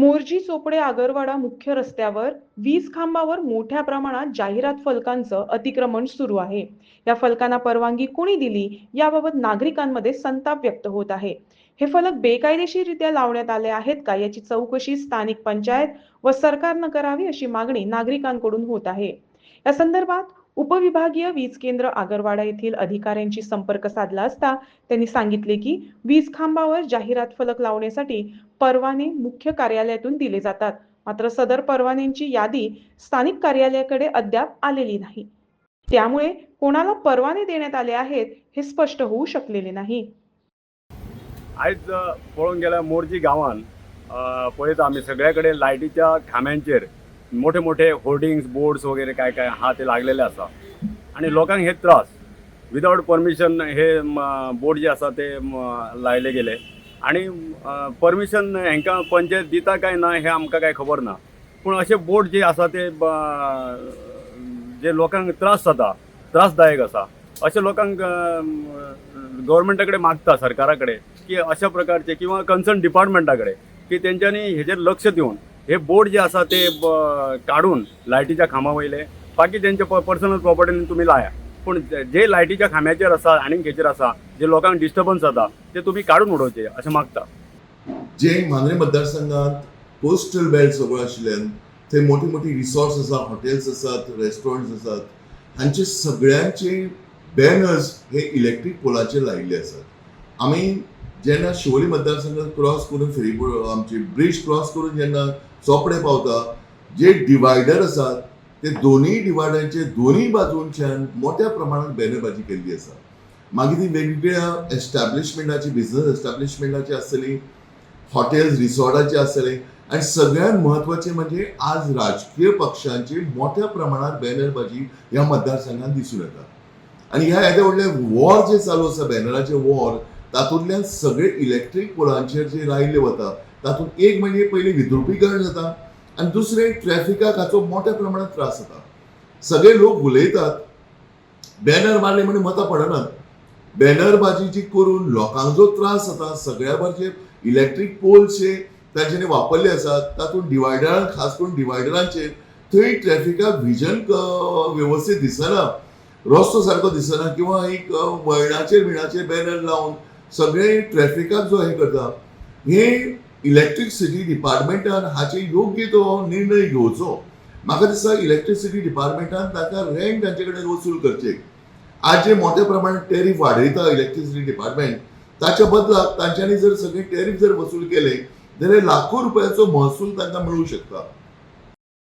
मोर्जी चोपडे आगरवाडा मुख्य रस्त्यावर वीज खांबावर मोठ्या प्रमाणात जाहिरात फलकांचं अतिक्रमण सुरू आहे. या फलकांना परवानगी कोणी दिली याबाबत नागरिकांमध्ये संताप व्यक्त होत आहे. हे फलक बेकायदेशीररित्या लावण्यात आले आहेत का याची चौकशी स्थानिक पंचायत व सरकारनं करावी अशी मागणी नागरिकांकडून होत आहे. या संदर्भात उपविभागीय वीज केंद्र आगरवाडा येथील अधिकाऱ्यांशी संपर्क साधला असता त्यांनी सांगितले की वीज खांबावर जाहिरात फलक लावण्यासाठी परवाने मुख्य कार्यालयातून दिले जातात. मात्र सदर परवान्यांची यादी स्थानिक कार्यालयाकडे अद्याप आलेली नाही. त्यामुळे कोणाला परवाने देण्यात आले आहेत हे स्पष्ट होऊ शकलेले नाही. आयज पळून गेल्या मोरजी गांवांत पळयता आम्ही सगळ्याकडे लायटीच्या खांब्यांचेर मोठे मोठे होर्डिंग्स बोर्ड्स वगैरे काय काय हा ते लागलेले आसा आणि लोकांक हे त्रास. विदाऊट परमिशन हे बोर्ड जे आसा ते लायले गेले. आणि परमिशन हांकां पंचायत दिता काय ना हे आमकां काय खबर ना. पूण अशे बोर्ड जे आसा ते जे लोकांक त्रास जाता त्रासदायक आसा अशा लोकांक गव्हर्मेंटा कडेन मागता सरकारा कडेन की अशा प्रकारचे किंवा कन्सर्न डिपार्टमेंटा कडेन की तेंच्यांनी हेजेर लक्ष दिवन हे बोर्ड जे आसा ते काडून लायटीच्या खांबा वयले बाकी तेंचे पर्सनल प्रॉपर्टीन तुमी लाया. पूण जे- लायटीच्या खांब्याचेर आसा आनी हेचेर आसा जे लोकांक डिस्टर्बन्स जाता ते तुमी काडून उडोवचे अशें मागता. जे मांद्रे मतदारसंघात कोस्टल बेल्ट सगळो आशिल्ल्यान थंय मोठी मोठी रिसॉर्ट्स आसा हॉटेल्स आसात रेस्टॉरंट्स आसात हांचे सगळ्यांचे बॅनर्स हे इलेक्ट्रीक पोलाचेर लायिल्ले आसात आमी जेन्ना शिवोली मतदारसंघात क्रॉस करून फेरी आमची ब्रिज क्रॉस करून जेन्ना चोपडे पावता जे डिवायडर आसात ते दोनूय डिवायडरचे दोनूय बाजूंच्यान मोठ्या प्रमाणात बॅनरबाजी केल्ली आसा मागीर ती वेगवेगळ्या एस्टॅब्लिशमेंटाची बिझनस एस्टॅब्लिशमेंटाची आसतली हॉटेल्स रिसॉर्टाचे आसतले आणि सगळ्यात महत्त्वाचे म्हणजे आज राजकीय पक्षांची मोठ्या प्रमाणात बॅनरबाजी ह्या मतदारसंघात दिसून येता आणि ह्या येद्या व्हडले वॉर जे चालू आसा बॅनराचे वॉर तातूंतल्यान सगळे इलेक्ट्रीक पोलांचेर जे रायिल्ले वता तातूंत एक म्हणजे पयलीं विद्रुपीकरण जाता आनी दुसरें ट्रॅफिकाक हाचो मोठ्या प्रमाणांत त्रास जाता सगळे लोक उलयतात बॅनर मारले म्हणजे मतां पडनात. बॅनरबाजी जी करून लोकांक जो त्रास जाता सगळ्या भरचे इलेक्ट्रीक पोल्सचे तांच्यानी वापरले आसात तातूंत डिवायडरां खास करून डिवायडरांचेर थंय ट्रॅफिकाक व्हिजन वेवस्थीत दिसना. रस्तो सारको दिसना किंवा एक वळणाचेर विणाचेर बॅनर लावन सगळे ट्रॅफिकाक जो हे करता हे इलेक्ट्रिसिटी डिपार्टमेंटान हाचे योग्य तो निर्णय घेवचो. म्हाका दिसता इलेक्ट्रिसिटी डिपार्टमेंटान ताका रँक तांचे कडेन वसूल करचे. आज जे मोठ्या प्रमाणात टॅरीफ वाडयता इलेक्ट्रिसिटी डिपार्टमेंट ताच्या बदलाक तांच्यांनी जर सगळे टॅरीफ जर वसूल केले जाल्यार लाखो रुपयाचो महसूल तांकां मेळूंक शकता.